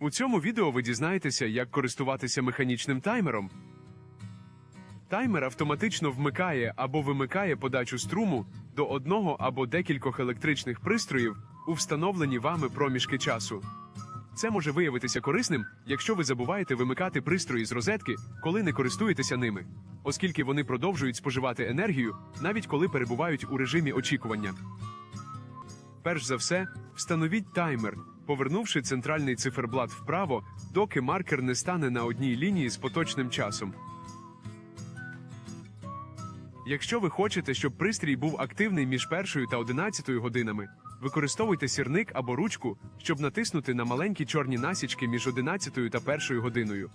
У цьому відео ви дізнаєтеся, як користуватися механічним таймером. Таймер автоматично вмикає або вимикає подачу струму до одного або декількох електричних пристроїв у встановлені вами проміжки часу. Це може виявитися корисним, якщо ви забуваєте вимикати пристрої з розетки, коли не користуєтеся ними, оскільки вони продовжують споживати енергію, навіть коли перебувають у режимі очікування. Перш за все, встановіть таймер, повернувши центральний циферблат вправо, доки маркер не стане на одній лінії з поточним часом. Якщо ви хочете, щоб пристрій був активний між першою та одинадцятою годинами, використовуйте сірник або ручку, щоб натиснути на маленькі чорні насічки між одинадцятою та першою годиною.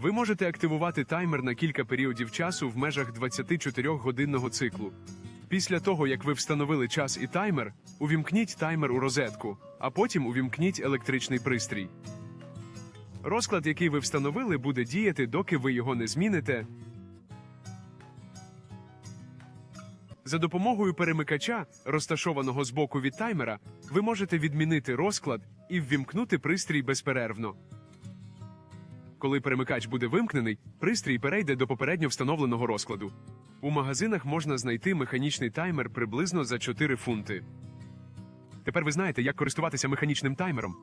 Ви можете активувати таймер на кілька періодів часу в межах 24-годинного циклу. Після того, як ви встановили час і таймер, увімкніть таймер у розетку, а потім увімкніть електричний пристрій. Розклад, який ви встановили, буде діяти, доки ви його не зміните. За допомогою перемикача, розташованого збоку від таймера, ви можете відмінити розклад і ввімкнути пристрій безперервно. Коли перемикач буде вимкнений, пристрій перейде до попередньо встановленого розкладу. У магазинах можна знайти механічний таймер приблизно за 4 фунти. Тепер ви знаєте, як користуватися механічним таймером.